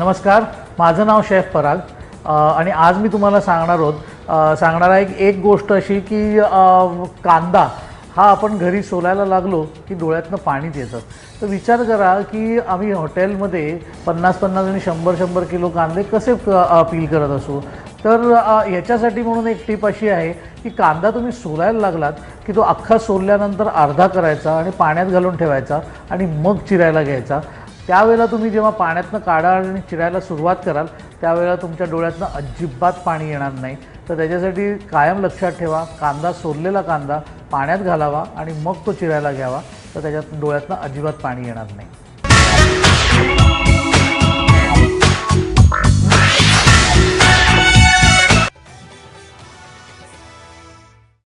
नमस्कार माझं नाव शेफ पराग. आणि आज मी तुम्हाला सांगणार आहोत सांगणार आहे एक गोष्ट अशी की कांदा हा आपण घरी सोलायला लागलो की डोळ्यातनं पाणीच येतं तर विचार करा की आम्ही हॉटेलमध्ये पन्नास पन्नास आणि शंभर शंभर किलो कांदे कसे पील करत असू? तर ह्याच्यासाठी याच्यासाठी म्हणून एक टीप अशी आहे की कांदा तुम्ही सोलायला लागलात की तो अख्खा सोलल्यानंतर अर्धा करायचा आणि पाण्यात घालून ठेवायचा आणि मग चिरायला घ्यायचा. त्यावेळेला तुम्ही जेव्हा पाण्यातनं काढा आणि चिरायला सुरुवात कराल त्यावेळेला तुमच्या डोळ्यातनं अजिबात पाणी येणार नाही. तर त्याच्यासाठी कायम लक्षात ठेवा कांदा सोललेला कांदा पाण्यात घालावा आणि मग तो चिरायला घ्यावा. तर त्याच्यात डोळ्यातनं अजिबात पाणी येणार नाही.